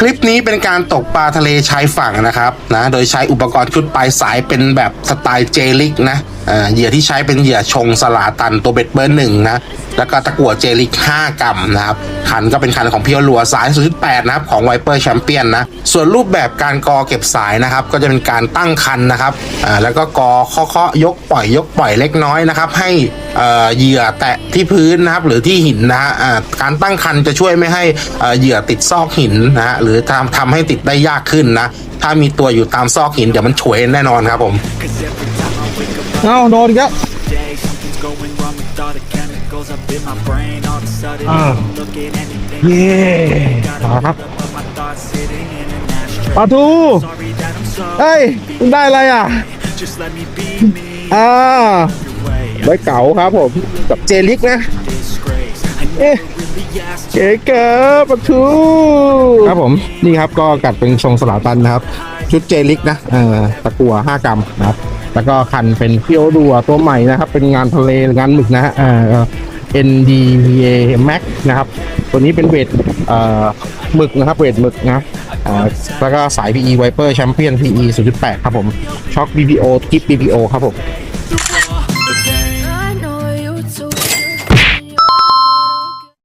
คลิปนี้เป็นการตกปลาทะเลชายฝั่งนะครับนะโดยใช้อุปกรณ์ชุดปลายสายเป็นแบบสไตล์เจลิกนะอ่าเหยื่อที่ใช้เป็นเหยื่อชงสลาตันตัวเบ็ดเบอร์หนึ่งนะแล้วก็ตะกั่วเจลิก 5 กรัมนะครับคันก็เป็นคันของเพียวลัวสาย0.8นะครับของไวเปอร์แชมเปี้ยนนะส่วนรูปแบบการกอเก็บสายนะครับ ก็จะเป็นการตั้งคันนะครับอ่าแล้วก็กอเคาะๆยกปล่อยยกปล่อยเล็กน้อยนะครับ ให้เอ่อเหยื่อแตะที่พื้นนะครับหรือที่หินนะฮะอ่าการตั้งคันจะช่วยไม่ให้อ่อเหยื่อติดซอกหินนะฮะหรือทำทำให้ติดได้ยากขึ้นนะ ถ้ามีตัวอยู่ตามซอกหินเดี๋ยวมันฉวยแน่นอนครับผมเอ้าโดนอีกแล้ว day Something's going wrong with all the chemicals up in my brain All of a sudden, Ah. look at anything Yeah. Gotta Ah. hold up, but my thoughts sitting in an ashtray ปลาทู Sorry that I'm so เฮ้ยได้อะไรอะ Just let me be me อ่า your way ใบเก๋าครับผม กับเจลิกนะ เก๋เก๋ปลาทูครับผมนี่ครับก็กัดเป็นทรงสลาตันนะครับ ชุดเจลิกนะเออตะกัว5กรัมนะครับแล้วก็คันเป็นเพียวดัวตัวใหม่นะครับ เป็นงานทะเลงานหมึกนะฮะเอ่อ NDVA Max นะครับ ตัวนี้เป็นเวทเอ่อหมึกนะครับเวทหมึกนะแล้วก็สาย PE Viper Champion PE 0.8 ครับผมช็อค BPO กิฟ BPO ครับผม